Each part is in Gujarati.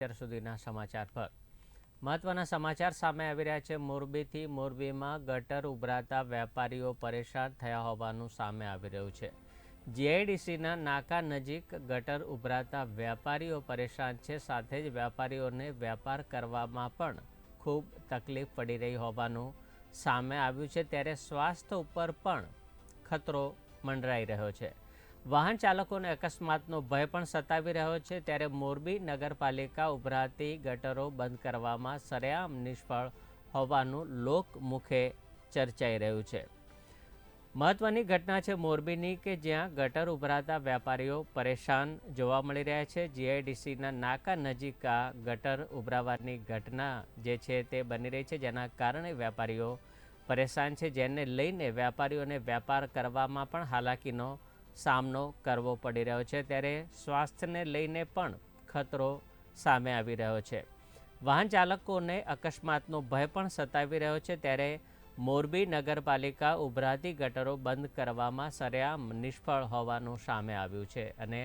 અત્યાર સુધીના સમાચાર પર. મહત્વના સમાચાર સામે આવી રહ્યા છે. મોરબીથી મોરબીમાં ગટર ઉભરાતા વેપારીઓ પરેશાન થયા હોવાનું સામે આવી રહ્યું છે. જીઆઈડીસીના નાકા નજીક ગટર ઉભરાતા વેપારીઓ પરેશાન છે. સાથે જ વેપારીઓને વેપાર કરવામાં પણ ખૂબ તકલીફ પડી રહી હોવાનું સામે આવ્યું છે. ત્યારે સ્વાસ્થ્ય ઉપર પણ ખતરો મંડરાઈ રહ્યો છે. વાહન ચાલકોને અકસ્માતનો ભય પણ સતાવી રહ્યો છે. ત્યારે મોરબી નગરપાલિકા ઉભરાતી ગટરો બંધ કરવામાં સરેઆમ નિષ્ફળ હોવાનું લોકમુખે ચર્ચાઈ રહ્યું છે. મહત્વની ઘટના છે મોરબીની કે જ્યાં ગટર ઉભરાતા વેપારીઓ પરેશાન જોવા મળી રહ્યા છે. જીઆઈડીસીના નાકા નજીક આ ગટર ઉભરાવાની ઘટના જે છે તે બની રહી છે, જેના કારણે વેપારીઓ પરેશાન છે. જેને લઈને વેપારીઓને વેપાર કરવામાં પણ હાલાકીનો સામનો કરવો પડી રહ્યો છે ત્યારે સ્વાસ્થ્યને લઈને પણ ખતરો સામે આવી રહ્યો છે. વાહન ચાલકોને અકસ્માતનો ભય પણ સતાવી રહ્યો છે ત્યારે મોરબી નગરપાલિકા ઉભરાતી ગટરો બંધ કરવામાં સરેઆમ નિષ્ફળ હોવાનું સામે આવ્યું છે અને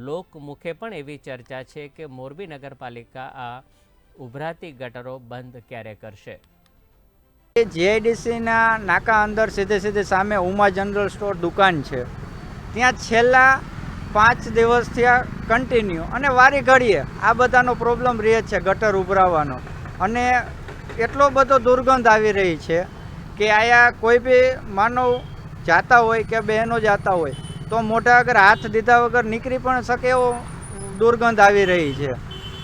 લોકમુખે પણ એવી ચર્ચા છે કે મોરબી નગરપાલિકા આ ઉભરાતી ગટરો બંધ ક્યારે કરશે. જીઆઈડીસીના નાકા અંદર સીધે સીધે સામે ઉમા જનરલ સ્ટોર દુકાન છે. ત્યાં છેલ્લા પાંચ દિવસથી આ કન્ટિન્યુ અને વારી ઘડીએ આ બધાનો પ્રોબ્લેમ રહે છે ગટર ઉભરાવાનો. અને એટલો બધો દુર્ગંધ આવી રહી છે કે આયા કોઈ બી માનવ જાતા હોય કે બહેનો જાતા હોય, તો મોઢા વગર હાથ દીધા વગર નીકળી પણ શકે એવો દુર્ગંધ આવી રહી છે.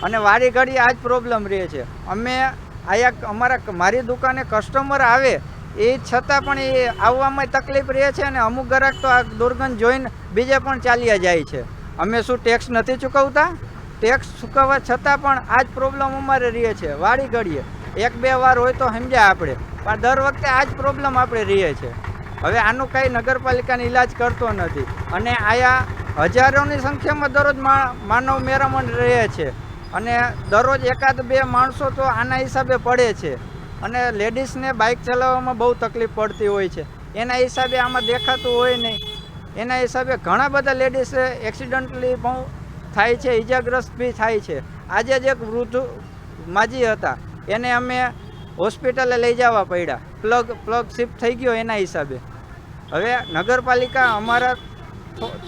અને વારી ઘડી આ જ પ્રોબ્લેમ રહે છે. અમે આયા અમારા મારી દુકાને કસ્ટમર આવે એ છતાં પણ એ આવવામાં તકલીફ રહે છે અને અમુક ગ્રાહક તો આ દુર્ગંધ જોઈને બીજે પણ ચાલ્યા જાય છે. અમે શું ટેક્સ નથી ચૂકવતા? ટેક્સ ચૂકવવા છતાં પણ આ જ પ્રોબ્લેમ અમારે રહે છે. વાળી ઘડીએ. એક, બે વાર હોય તો સમજ્યા આપણે. પણ દર વખતે આ જ પ્રોબ્લેમ આપણે રહીએ છે. હવે આનું કાંઈ નગરપાલિકાનો ઈલાજ કરતો નથી. અને આયા હજારોની સંખ્યામાં દરરોજ માનવ મેરામણ રહે છે. અને દરરોજ એકાદ બે માણસો તો આના હિસાબે પડે છે. અને લેડીઝને બાઇક ચલાવવામાં બહુ તકલીફ પડતી હોય છે. એના હિસાબે આમાં દેખાતું હોય નહીં. એના હિસાબે ઘણા બધા લેડીઝ એક્સિડન્ટલી બહુ થાય છે, ઈજાગ્રસ્ત બી થાય છે. આજે જ એક વૃદ્ધ માજી હતા. એને અમે હોસ્પિટલે લઈ જવા પડ્યા. પ્લગ પ્લગ શિફ્ટ થઈ ગયો એના હિસાબે. હવે નગરપાલિકા અમારા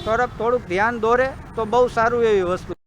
તરફ થોડુંક ધ્યાન દોરે તો બહુ સારું એવી વસ્તુ